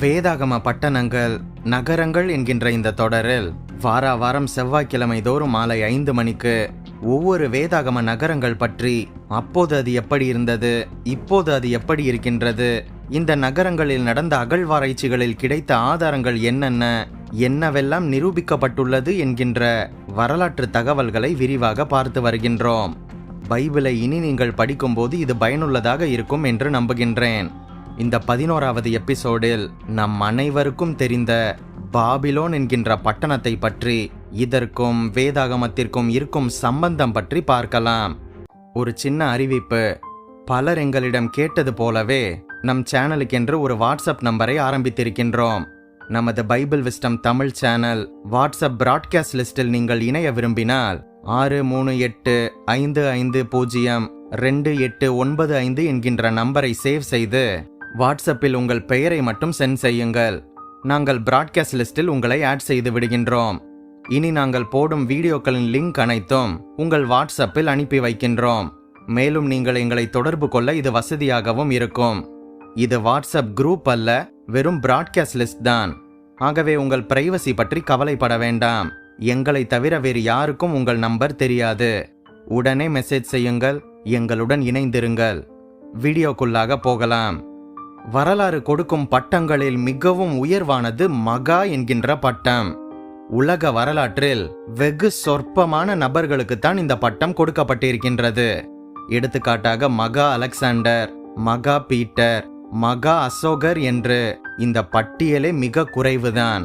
வேதாகம பட்டணங்கள் நகரங்கள் என்கின்ற இந்த தொடரில் வார வாரம் செவ்வாய்க்கிழமை தோறும் மாலை ஐந்து மணிக்கு ஒவ்வொரு வேதாகம நகரங்கள் பற்றி அப்போது அது எப்படி இருந்தது இப்போது அது எப்படி இருக்கின்றது இந்த நகரங்களில் நடந்த அகழ்வாராய்ச்சிகளில் கிடைத்த ஆதாரங்கள் என்னென்ன என்னவெல்லாம் நிரூபிக்கப்பட்டுள்ளது என்கின்ற வரலாற்று தகவல்களை விரிவாக பார்த்து வருகின்றோம். பைபிளை இனி நீங்கள் படிக்கும்போது இது பயனுள்ளதாக இருக்கும் என்று நம்புகின்றேன். இந்த பதினோராவது எபிசோடில் நம் அனைவருக்கும் தெரிந்த பாபிலோன் என்கின்ற பட்டணத்தை பற்றி இதற்கும் வேதாகமத்திற்கும் இருக்கும் சம்பந்தம் பற்றி பார்க்கலாம். ஒரு சின்ன அறிவிப்பு. பலர் எங்களிடம் கேட்டது போலவே நம் சேனலுக்கென்று ஒரு வாட்ஸ்அப் நம்பரை ஆரம்பித்திருக்கின்றோம். நமது Bible wisdom Tamil channel WhatsApp broadcast லிஸ்டில் நீங்கள் இணைய விரும்பினால் ஆறு மூணு எட்டு ஐந்து ஐந்து பூஜ்ஜியம் ரெண்டு எட்டு ஒன்பது ஐந்து என்கின்ற நம்பரை சேவ் செய்து வாட்ஸ்அப்பில் உங்கள் பெயரை மட்டும் சென்ட் செய்யுங்கள். நாங்கள் பிராட்காஸ்ட் லிஸ்டில் உங்களை ஆட் செய்து விடுகின்றோம். இனி நாங்கள் போடும் வீடியோக்களின் லிங்க் அனைத்தும் உங்கள் வாட்ஸ்அப்பில் அனுப்பி வைக்கின்றோம். மேலும் நீங்கள் எங்களை தொடர்பு கொள்ள இது வசதியாகவும் இருக்கும். இது வாட்ஸ்அப் குரூப் அல்ல வெறும் பிராட்காஸ்ட் லிஸ்ட் தான். ஆகவே உங்கள் பிரைவசி பற்றி கவலைப்பட வேண்டாம். எங்களை தவிர வேறு யாருக்கும் உங்கள் நம்பர் தெரியாது. உடனே மெசேஜ் செய்யுங்கள் எங்களுடன் இணைந்திருங்கள். வீடியோக்குள்ளாக போகலாம். வரலாறு கொடுக்கும் பட்டங்களில் மிகவும் உயர்வானது மகா என்கின்ற பட்டம். உலக வரலாற்றில் வெகு சொற்பமான நபர்களுக்குத்தான் இந்த பட்டம் கொடுக்கப்பட்டிருக்கின்றது. எடுத்துக்காட்டாக மகா அலெக்சாண்டர் மகா பீட்டர் மகா அசோகர் என்று இந்த பட்டியலே மிக குறைவுதான்.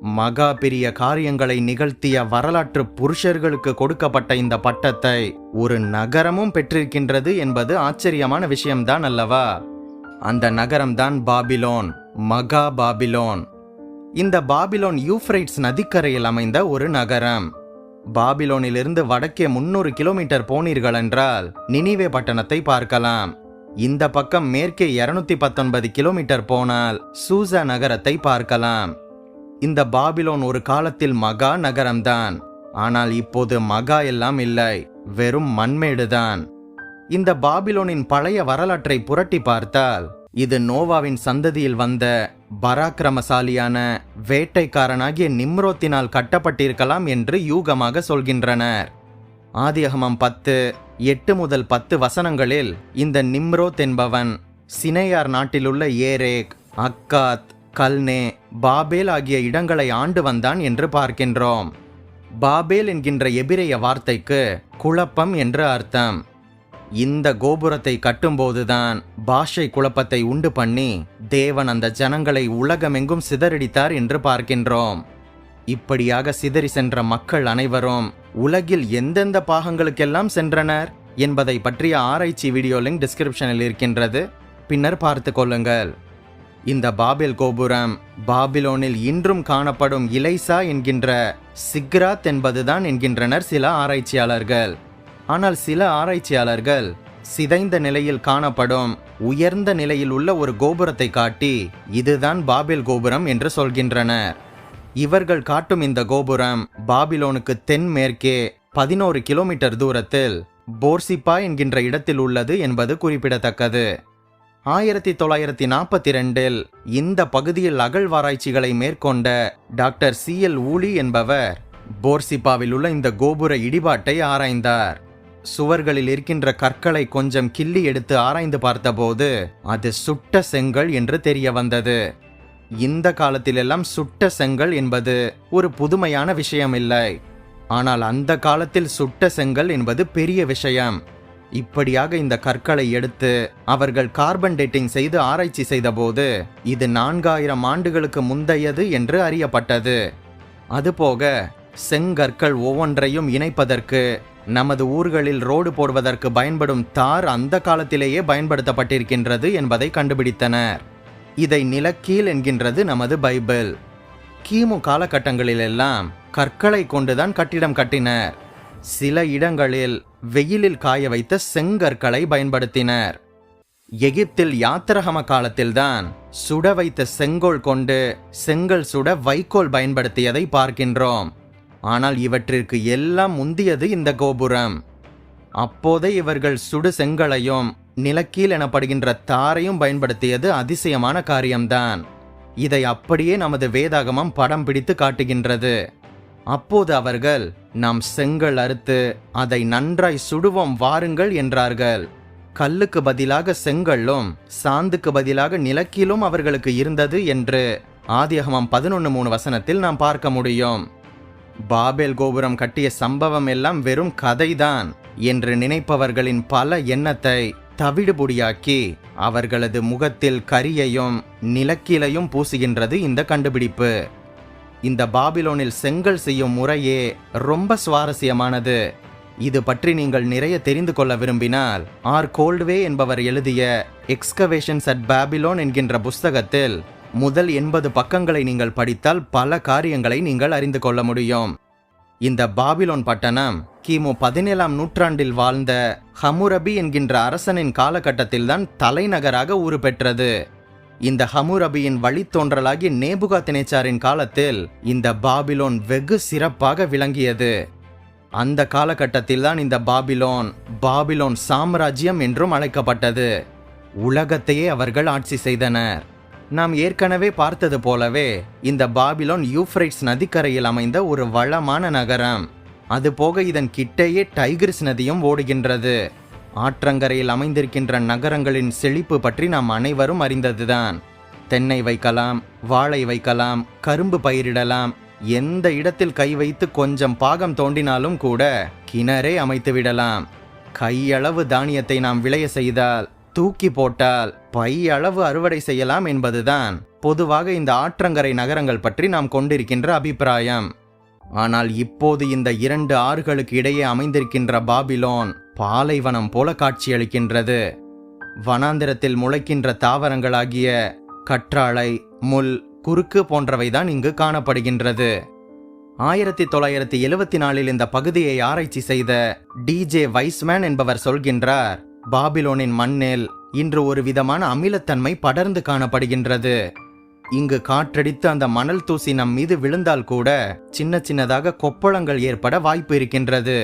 மகா பெரிய காரியங்களை நிகழ்த்திய வரலாற்று புருஷர்களுக்கு கொடுக்கப்பட்ட இந்த பட்டத்தை ஒரு நகரமும் பெற்றிருக்கின்றது என்பது ஆச்சரியமான விஷயம்தான் அல்லவா? அந்த நகரம்தான் பாபிலோன் மகா பாபிலோன். இந்த பாபிலோன் யூஃப்ரைட்ஸ் நதிக்கரையில் அமைந்த ஒரு நகரம். பாபிலோனிலிருந்து வடக்கே முன்னூறு கிலோமீட்டர் போனீர்கள் என்றால் நினிவே பட்டணத்தை பார்க்கலாம். இந்த பக்கம் மேற்கே இருநூத்தி பத்தொன்பது கிலோமீட்டர் போனால் சூசா நகரத்தை பார்க்கலாம். இந்த பாபிலோன் ஒரு காலத்தில் மகா நகரம்தான். ஆனால் இப்போது மகா எல்லாம் இல்லை வெறும் மண்மேடுதான். இந்த பாபிலோனின் பழைய வரலாற்றை புரட்டி பார்த்தால் இது நோவாவின் சந்ததியில் வந்த பராக்கிரமசாலியான வேட்டைக்காரனாகிய நிம்ரோத்தினால் கட்டப்பட்டிருக்கலாம் என்று யூகமாக சொல்கின்றனர். ஆதியகமம் பத்து எட்டு முதல் பத்து வசனங்களில் இந்த நிம்ரோத் என்பவன் சினையார் நாட்டிலுள்ள ஏரேக் அக்காத் கல்னே பாபேல் ஆகிய இடங்களை ஆண்டு வந்தான் என்று பார்க்கின்றோம். பாபேல் என்கின்ற எபிரேய வார்த்தைக்கு குழப்பம் என்று அர்த்தம். இந்த கோபுரத்தை கட்டும்போதுதான் பாஷை குழப்பத்தை உண்டு பண்ணி தேவன் அந்த ஜனங்களை உலகமெங்கும் சிதறடித்தார் என்று பார்க்கின்றோம். இப்படியாக சிதறி சென்ற மக்கள் அனைவரும் உலகில் எந்தெந்த பாகங்களுக்கெல்லாம் சென்றனர் என்பதை பற்றிய ஆராய்ச்சி வீடியோ லிங்க் டிஸ்கிரிப்ஷனில் இருக்கின்றது. பின்னர் பார்த்து கொள்ளுங்கள். இந்த பாபில் கோபுரம் பாபிலோனில் இன்றும் காணப்படும் இலைசா என்கின்ற சிக்ராத் என்பதுதான் என்கின்றனர் சில ஆராய்ச்சியாளர்கள். ஆனால் சில ஆராய்ச்சியாளர்கள் சிதைந்த நிலையில் காணப்படும் உயர்ந்த நிலையில் உள்ள ஒரு கோபுரத்தை காட்டி இதுதான் பாபில் கோபுரம் என்று சொல்கின்றனர். இவர்கள் காட்டும் இந்த கோபுரம் பாபிலோனுக்கு தென்மேற்கே பதினோரு கிலோமீட்டர் தூரத்தில் போர்சிப்பா என்கின்ற இடத்தில் உள்ளது என்பது குறிப்பிடத்தக்கது. ஆயிரத்தி தொள்ளாயிரத்தி நாற்பத்தி ரெண்டில் இந்த பகுதியில் அகழ்வாராய்ச்சிகளை மேற்கொண்ட டாக்டர் சி எல் ஊலி என்பவர் போர்சிப்பாவில் உள்ள இந்த கோபுர இடிபாட்டை ஆராய்ந்தார். சுவர்களில் இருக்கின்ற கற்களை கொஞ்சம் கிள்ளி எடுத்து ஆராய்ந்து பார்த்தபோது அது சுட்ட செங்கல் என்று தெரிய வந்தது. இந்த காலத்திலெல்லாம் சுட்ட செங்கல் என்பது ஒரு புதுமையான விஷயம் இல்லை ஆனால் அந்த காலத்தில் சுட்ட செங்கல் என்பது பெரிய விஷயம். இப்படியாக இந்த கற்களை எடுத்து அவர்கள் கார்பன் டேட்டிங் செய்து ஆராய்ச்சி செய்தபோது இது நான்காயிரம் ஆண்டுகளுக்கு முந்தையது என்று அறியப்பட்டது. அதுபோக செங்கற்கள் ஒவ்வொன்றையும் இணைப்பதற்கு நமது ஊர்களில் ரோடு போடுவதற்கு பயன்படும் தார் அந்த காலத்திலேயே பயன்படுத்தப்பட்டிருக்கின்றது என்பதை கண்டுபிடித்தனர். இதை நிலக்கீல் என்கின்றது நமது பைபிள். கிமு காலகட்டங்களிலெல்லாம் கற்களை கொண்டுதான் கட்டிடம் கட்டினர். சில இடங்களில் வெயிலில் காய வைத்த செங்கற்களை பயன்படுத்தினர். எகிப்தில் யாத்திரகம காலத்தில்தான் சுட வைத்த செங்கோல் கொண்டு செங்கல் சுட வைக்கோல் பயன்படுத்தியதை பார்க்கின்றோம். ஆனால் இவற்றிற்கு எல்லாம் முந்தியது இந்த கோபுரம். அப்போதே இவர்கள் சுடு செங்கலையும் நிலக்கீல் எனப்படுகின்ற தாரையும் பயன்படுத்தியது அதிசயமான காரியம்தான். இதை அப்படியே நமது வேதாகமம் படம் பிடித்து காட்டுகின்றது. அப்போது அவர்கள் நாம் செங்கல் அறுத்து அதை நன்றாய் சுடுவோம் வாருங்கள் என்றார்கள். கல்லுக்கு பதிலாக செங்கல்லும் சாந்துக்கு பதிலாக நிலக்கிலும் அவர்களுக்கு இருந்தது என்று ஆதியகமம் பதினொன்று மூணு வசனத்தில் நாம் பார்க்க முடியும். பாபேல் கோபுரம் கட்டிய சம்பவம் எல்லாம் வெறும் கதைதான் என்று நினைப்பவர்களின் பல எண்ணத்தை தவிடுபொடியாக்கி அவர்களது முகத்தில் கரியையும் நிலக்கிலையும் பூசுகின்றது இந்த கண்டுபிடிப்பு. இந்த பாபிலோனில் செங்கல் செய்யும் முறையே ரொம்ப சுவாரஸ்யமானது. இது பற்றி நீங்கள் நிறைய தெரிந்து கொள்ள விரும்பினால் ஆர் கோல்ட்வே என்பவர் எழுதிய எக்ஸ்கவேஷன்ஸ் அட் பாபிலோன் என்கின்ற புஸ்தகத்தில் முதல் எண்பது பக்கங்களை நீங்கள் படித்தால் பல காரியங்களை நீங்கள் அறிந்து கொள்ள முடியும். இந்த பாபிலோன் பட்டணம் கிமு பதினேழாம் நூற்றாண்டில் வாழ்ந்த ஹமுரபி என்கின்ற அரசனின் காலகட்டத்தில்தான் தலைநகராக உருப்பெற்றது இந்த ஹமுரபியின் வழித்தோன்றலாகிய நேபுகாத்தினேச்சாரின் காலத்தில் இந்த பாபிலோன் வெகு சிறப்பாக விளங்கியது. அந்த காலகட்டத்தில்தான் இந்த பாபிலோன் பாபிலோன் சாம்ராஜ்யம் என்றும் அழைக்கப்பட்டது. உலகத்தையே அவர்கள் ஆட்சி செய்தனர். நாம் ஏற்கனவே பார்த்தது போலவே இந்த பாபிலோன் யூஃப்ரைட்ஸ் நதிக்கரையில் அமைந்த ஒரு வளமான நகரம். அதுபோக இதன் கிட்டேயே டைகிரிஸ் நதியும் ஓடுகின்றது. ஆற்றங்கரையில் அமைந்திருக்கின்ற நகரங்களின் செழிப்பு பற்றி நாம் அனைவரும் அறிந்ததுதான். தென்னை வைக்கலாம் வாழை வைக்கலாம் கரும்பு பயிரிடலாம் எந்த இடத்தில் கை வைத்து கொஞ்சம் பாகம் தோண்டினாலும் கூட கிணறே அமைத்து விடலாம் கையளவு தானியத்தை நாம் விளைய செய்தால் தூக்கி போட்டால் பை அளவு அறுவடை செய்யலாம் என்பதுதான் பொதுவாக இந்த ஆற்றங்கரை நகரங்கள் பற்றி நாம் கொண்டிருக்கின்ற அபிப்பிராயம். ஆனால் இப்போது இந்த இரண்டு ஆறுகளுக்கு இடையே அமைந்திருக்கின்ற பாபிலோன் பாலைவனம் போல காட்சியளிக்கின்றது. வனாந்திரத்தில் முளைக்கின்ற தாவரங்களாகிய கற்றாழை முள் குறுக்கு போன்றவைதான் இங்கு காணப்படுகின்றது. ஆயிரத்தி தொள்ளாயிரத்தி எழுவத்தி நாலில் இந்த பகுதியை ஆராய்ச்சி செய்த டிஜே வைஸ்மேன் என்பவர் சொல்கின்றார் பாபிலோனின் மண்ணில் இன்று ஒரு விதமான அமிலத்தன்மை படர்ந்து காணப்படுகின்றது. இங்கு காற்றடித்து அந்த மணல் தூசி நம் மீது விழுந்தால் கூட சின்ன சின்னதாக கொப்பளங்கள் ஏற்பட வாய்ப்பு இருக்கின்றது.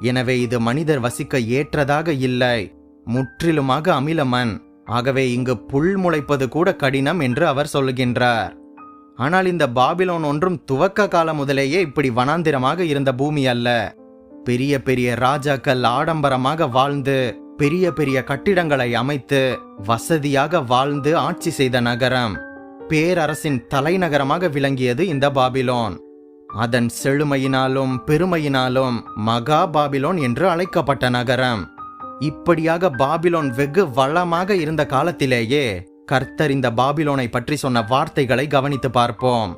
எனவே இது மனிதர் வசிக்க ஏற்றதாக இல்லை. முற்றிலுமாக அமில மண் ஆகவே இங்கு புல் முளைப்பது கூட கடினம் என்று அவர் சொல்லுகின்றார் ஆனால் இந்த பாபிலோன் ஒன்றும் துவக்க காலம் முதலேயே இப்படி வனாந்திரமாக இருந்த பூமி அல்ல. பெரிய பெரிய ராஜாக்கள் ஆடம்பரமாக வாழ்ந்து பெரிய பெரிய கட்டிடங்களை அமைத்து வசதியாக வாழ்ந்து ஆட்சி செய்த நகரம். பேரரசின் தலைநகரமாக விளங்கியது இந்த பாபிலோன். அதன் செழுமையினாலும் பெருமையினாலும் மகா பாபிலோன் என்று அழைக்கப்பட்ட நகரம். இப்படியாக பாபிலோன் வெகு வளமாக இருந்த காலத்திலேயே கர்த்தர் இந்த பாபிலோனை பற்றி சொன்ன வார்த்தைகளை கவனித்து பார்ப்போம்.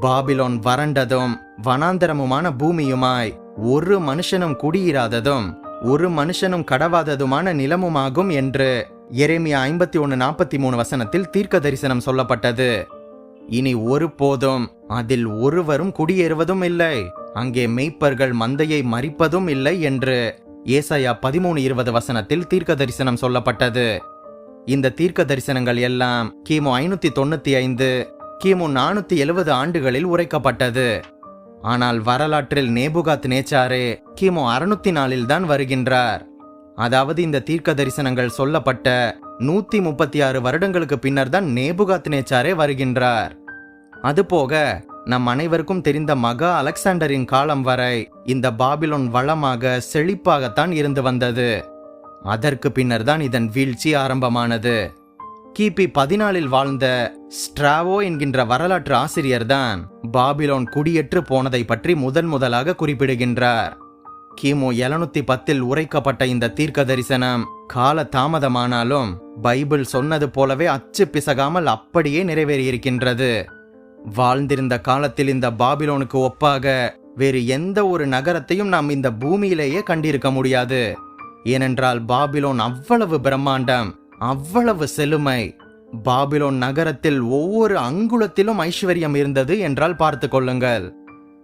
பாபிலோன் வறண்டதும் வனாந்தரமுமான பூமியுமாய் ஒரு மனுஷனும் குடியிராததும் ஒரு மனுஷனும் கடவாததுமான நிலமுமாகும் என்று எரேமியா ஐம்பத்தி ஒன்று நாற்பத்தி மூணு வசனத்தில் தீர்க்க தரிசனம் சொல்லப்பட்டது. இனி ஒரு போதும் அதில் ஒருவரும் குடியேறுவதும் இல்லை அங்கே மெய்ப்பர்கள் மந்தையை மறிப்பதும் இல்லை என்று ஏசாயா பதிமூணு இருபது வசனத்தில் தீர்க்க தரிசனம் சொல்லப்பட்டது. இந்த தீர்க்க தரிசனங்கள் எல்லாம் கிமு ஐநூத்தி தொண்ணூத்தி ஐந்து கிமு நானூத்தி எழுபது ஆண்டுகளில் உரைக்கப்பட்டது. ஆனால் வரலாற்றில் நேபுகாத் நேச்சாரே கிமு அறுநூத்தி நாலில் தான் வருகின்றார். அதாவது இந்த தீர்க்க தரிசனங்கள் சொல்லப்பட்ட நூத்தி முப்பத்தி ஆறு வருடங்களுக்கு பின்னர் தான் நேபுகாத் நேச்சாரே வருகின்றார். அதுபோக நம் அனைவருக்கும் தெரிந்த மகா அலெக்சாண்டரின் காலம் வரை இந்த பாபிலோன் வளமாக செழிப்பாகத்தான் இருந்து வந்தது. அதற்கு பின்னர் தான் இதன் வீழ்ச்சி ஆரம்பமானது. கிபி பதினாலில் வாழ்ந்த ஸ்ட்ராவோ என்கின்ற வரலாற்று ஆசிரியர் தான் பாபிலோன் குடியேற்று போனதை பற்றி முதன் முதலாக குறிப்பிடுகின்றார். கிமு எழுநூத்தி பத்தில் உரைக்கப்பட்ட இந்த தீர்க்க தரிசனம் கால தாமதமானாலும் பைபிள் சொன்னது போலவே அச்சு பிசகாமல் அப்படியே நிறைவேறியிருக்கின்றது. வாழ்ந்திருந்த காலத்தில் இந்த பாபிலோனுக்கு ஒப்பாக வேறு எந்த ஒரு நகரத்தையும் நாம் இந்த பூமியிலேயே கண்டிருக்க முடியாது. ஏனென்றால் பாபிலோன் அவ்வளவு பிரம்மாண்டம் அவ்வளவு செழுமை. பாபிலோன் நகரத்தில் ஒவ்வொரு அங்குலத்திலும் ஐஸ்வர்யம் இருந்தது என்றால் பார்த்து கொள்ளுங்கள்.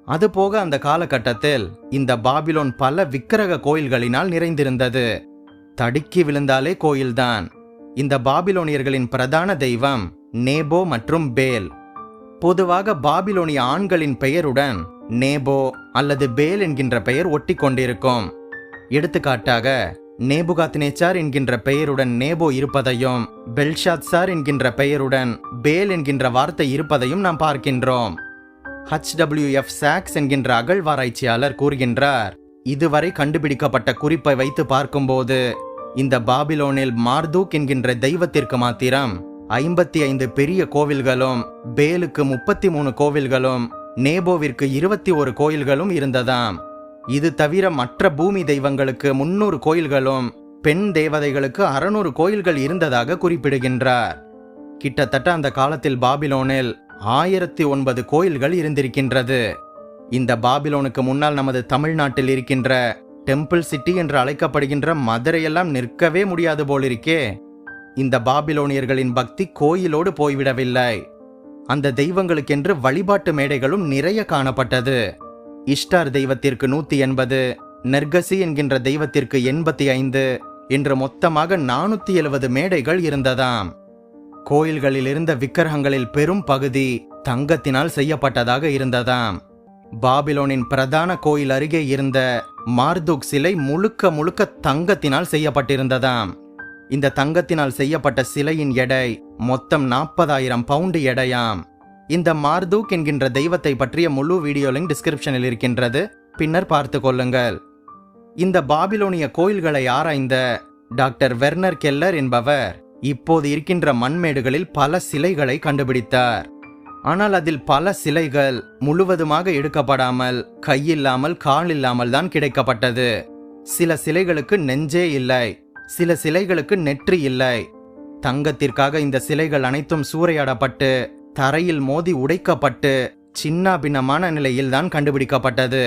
அதுபோக அந்த காலகட்டத்தில் இந்த பாபிலோன் பல விக்கிரக கோயில்களினால் நிறைந்திருந்தது. தடுக்கி விழுந்தாலே கோயில்தான். இந்த பாபிலோனியர்களின் பிரதான தெய்வம் நேபோ மற்றும் பேல். பொதுவாக பாபிலோனிய ஆண்களின் பெயருடன் நேபோ அல்லது பேல் என்கின்ற பெயர் ஒட்டி கொண்டிருக்கும். எடுத்துக்காட்டாக நேபுகாத்னேச்சார் என்கின்ற பெயருடன் நேபோ இருப்பதையும் பெல்ஷாத்சார் என்கின்ற பெயருடன் பேல் என்கின்ற வார்த்தை இருப்பதையும் நாம் பார்க்கின்றோம். HWF சாக்ஸ் என்கின்ற அகழ்வாராய்ச்சியாளர் கூறுகின்றார் இதுவரை கண்டுபிடிக்கப்பட்ட குறிப்பை வைத்து பார்க்கும்போது இந்த பாபிலோனில் மார்தூக் என்கின்ற தெய்வத்திற்கு மாத்திரம் ஐம்பத்தி ஐந்து பெரிய கோவில்களும் பேலுக்கு முப்பத்தி மூணு கோவில்களும் நேபோவிற்கு இருபத்தி ஒரு கோயில்களும் இருந்ததாம். இது தவிர மற்ற பூமி தெய்வங்களுக்கு முன்னூறு கோயில்களும் பெண் தேவதைகளுக்கு அறுநூறு கோயில்கள் இருந்ததாக குறிப்பிடுகின்றார். கிட்டத்தட்ட அந்த காலத்தில் பாபிலோனில் ஆயிரத்தி ஒன்பது கோயில்கள் இருந்திருக்கின்றது. இந்த பாபிலோனுக்கு முன்னால் நமது தமிழ்நாட்டில் இருக்கின்ற டெம்பிள் சிட்டி என்று அழைக்கப்படுகின்ற மதுரையெல்லாம் நிற்கவே முடியாது போலிருக்கே. இந்த பாபிலோனியர்களின் பக்தி கோயிலோடு போய்விடவில்லை. அந்த தெய்வங்களுக்கென்று வழிபாட்டு மேடைகளும் நிறைய காணப்பட்டது. இஷ்டார் தெய்வத்திற்கு நூற்றி எண்பது நெர்கசி என்கின்ற தெய்வத்திற்கு எண்பத்தி ஐந்து என்று மொத்தமாக நானூத்தி எழுபது மேடைகள் இருந்ததாம். கோயில்களில் இருந்த விக்கிரகங்களில் பெரும் பகுதி தங்கத்தினால் செய்யப்பட்டதாக இருந்ததாம். பாபிலோனின் பிரதான கோயில் அருகே இருந்த மார்துக் சிலை முழுக்க முழுக்க தங்கத்தினால் செய்யப்பட்டிருந்ததாம். இந்த தங்கத்தினால் செய்யப்பட்ட சிலையின் எடை மொத்தம் நாற்பதாயிரம் பவுண்டு எடையாம். இந்த மார்தூக் என்கின்ற தெய்வத்தை பற்றிய முழு வீடியோ லிங்க் டிஸ்கிரிப்ஷனில் இருக்கின்றது. பின்னர் பார்த்து கொள்ளுங்கள். இந்த பாபிலோனிய கோயில்களை ஆராய்ந்த டாக்டர் வெர்னர் கெல்லர் என்பவர் இப்போது இருக்கின்ற மண்மேடுகளில் பல சிலைகளை கண்டுபிடித்தார். ஆனால் அதில் பல சிலைகள் முழுவதுமாக எடுக்கப்படாமல் கையில்லாமல் கால் இல்லாமல் தான் கிடைக்கப்பட்டது. சில சிலைகளுக்கு நெஞ்சே இல்லை. சில சிலைகளுக்கு நெற்றி இல்லை. தங்கத்திற்காக இந்த சிலைகள் அனைத்தும் சூறையாடப்பட்டு தரையில் மோதி உடைக்கப்பட்டு சின்ன பின்னமான நிலையில் தான் கண்டுபிடிக்கப்பட்டது.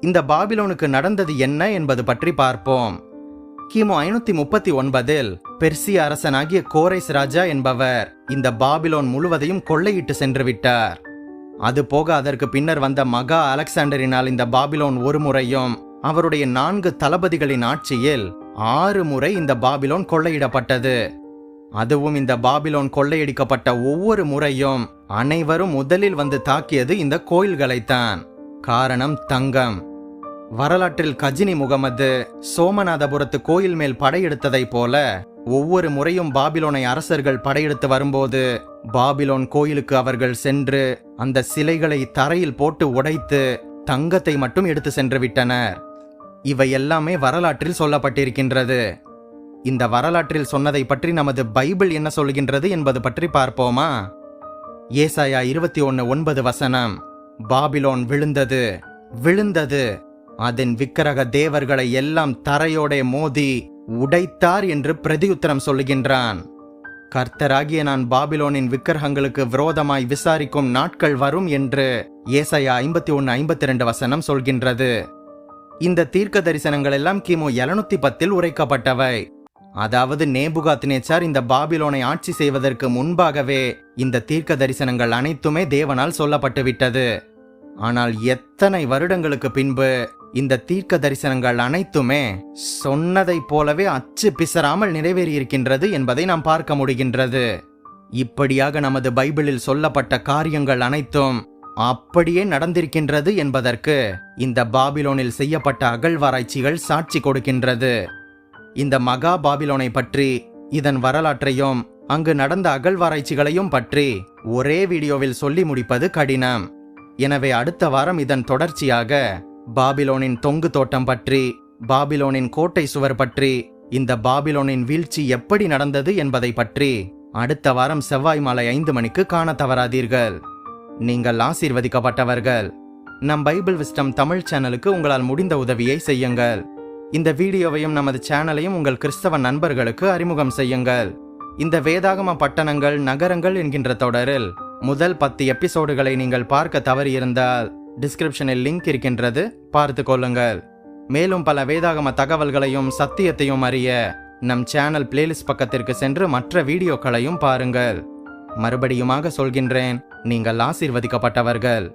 இந்த பாபிலோனுக்கு நடந்தது என்ன என்பது பற்றி பார்ப்போம். கிமு ஐநூத்தி முப்பத்தி ஒன்பதில் பெர்சிய அரசனாகிய கோரைஸ் ராஜா என்பவர் இந்த பாபிலோன் முழுவதையும் கொள்ளையிட்டு சென்று விட்டார். அது போக அதற்கு பின்னர் வந்த மகா அலெக்சாண்டரினால் இந்த பாபிலோன் ஒரு முறையும் அவருடைய நான்கு தளபதிகளின் ஆட்சியில் ஆறு முறை இந்த பாபிலோன் கொள்ளையிடப்பட்டது. அதுவும் இந்த பாபிலோன் கொள்ளையடிக்கப்பட்ட ஒவ்வொரு முறையும் அனைவரும் முதலில் வந்து தாக்கியது இந்த கோயில்களைத்தான். காரணம் தங்கம். வரலாற்றில் கஜினி முகமது சோமநாதபுரத்து கோயில் மேல் படையெடுத்ததைப் போல ஒவ்வொரு முறையும் பாபிலோனை அரசர்கள் படையெடுத்து வரும்போது பாபிலோன் கோயிலுக்கு அவர்கள் சென்று அந்த சிலைகளை தரையில் போட்டு உடைத்து தங்கத்தை மட்டும் எடுத்து சென்று விட்டனர். இவை எல்லாமே வரலாற்றில் சொல்லப்பட்டிருக்கின்றது. இந்த வரலாற்றில் சொன்னதை பற்றி நமது பைபிள் என்ன சொல்கின்றது என்பது பற்றி பார்ப்போமா? ஏசாயா இருபத்தி ஒன்று ஒன்பது வசனம் பாபிலோன் விழுந்தது விழுந்தது அதன் விக்கிரக தேவர்களை எல்லாம் தரையோடே மோதி உடைத்தார் என்று பிரதியுத்தரம் சொல்லுகின்றான். கர்த்தராகிய நான் பாபிலோனின் விக்கிரகங்களுக்கு விரோதமாய் விசாரிக்கும் நாட்கள் வரும் என்று ஏசாயா ஐம்பத்தி ஒன்று ஐம்பத்தி ரெண்டு வசனம் சொல்கின்றது. இந்த தீர்க்க தரிசனங்கள் எல்லாம் கிமு எழுநூத்தி பத்தில் உரைக்கப்பட்டவை. அதாவது நேபுகாத் நேச்சார் இந்த பாபிலோனை ஆட்சி செய்வதற்கு முன்பாகவே இந்த தீர்க்க தரிசனங்கள் அனைத்துமே தேவனால் சொல்லப்பட்டுவிட்டது. ஆனால் எத்தனை வருடங்களுக்கு பின்பு இந்த தீர்க்க தரிசனங்கள் அனைத்துமே சொன்னதைப் போலவே அச்சு பிசறாமல் நிறைவேறியிருக்கின்றது என்பதை நாம் பார்க்க முடிகின்றது. இப்படியாக நமது பைபிளில் சொல்லப்பட்ட காரியங்கள் அனைத்தும் அப்படியே நடந்திருக்கின்றது என்பதற்கு இந்த பாபிலோனில் செய்யப்பட்ட அகழ்வாராய்ச்சிகள் சாட்சி கொடுக்கின்றது. இந்த மகா பாபிலோனை பற்றி இதன் வரலாற்றையும் அங்கு நடந்த அகழ்வாராய்ச்சிகளையும் பற்றி ஒரே வீடியோவில் சொல்லி முடிப்பது கடினம். எனவே அடுத்த வாரம் இதன் தொடர்ச்சியாக பாபிலோனின் தொங்கு தோட்டம் பற்றி பாபிலோனின் கோட்டை சுவர் பற்றி இந்த பாபிலோனின் வீழ்ச்சி எப்படி நடந்தது என்பதை பற்றி அடுத்த வாரம் செவ்வாய் மாலை ஐந்து மணிக்கு காண தவறாதீர்கள். நீங்கள் ஆசீர்வதிக்கப்பட்டவர்கள். நம் பைபிள் விஸ்டம் தமிழ் சேனலுக்கு உங்களால் முடிந்த உதவியை செய்யுங்கள். இந்த வீடியோவையும் நமது சேனலையும் உங்கள் கிறிஸ்தவ நண்பர்களுக்கு அறிமுகம் செய்யுங்கள். இந்த வேதாகம பட்டணங்கள் நகரங்கள் என்கின்ற தொடரில் முதல் பத்து எபிசோடுகளை நீங்கள் பார்க்க தவறியிருந்தால் டிஸ்கிரிப்ஷனில் லிங்க் இருக்கின்றது பார்த்து கொள்ளுங்கள். மேலும் பல வேதாகம தகவல்களையும் சத்தியத்தையும் அறிய நம் சேனல் பிளேலிஸ்ட் பக்கத்திற்கு சென்று மற்ற வீடியோக்களையும் பாருங்கள். மறுபடியுமாக சொல்கின்றேன் நீங்கள் ஆசீர்வதிக்கப்பட்டவர்கள்.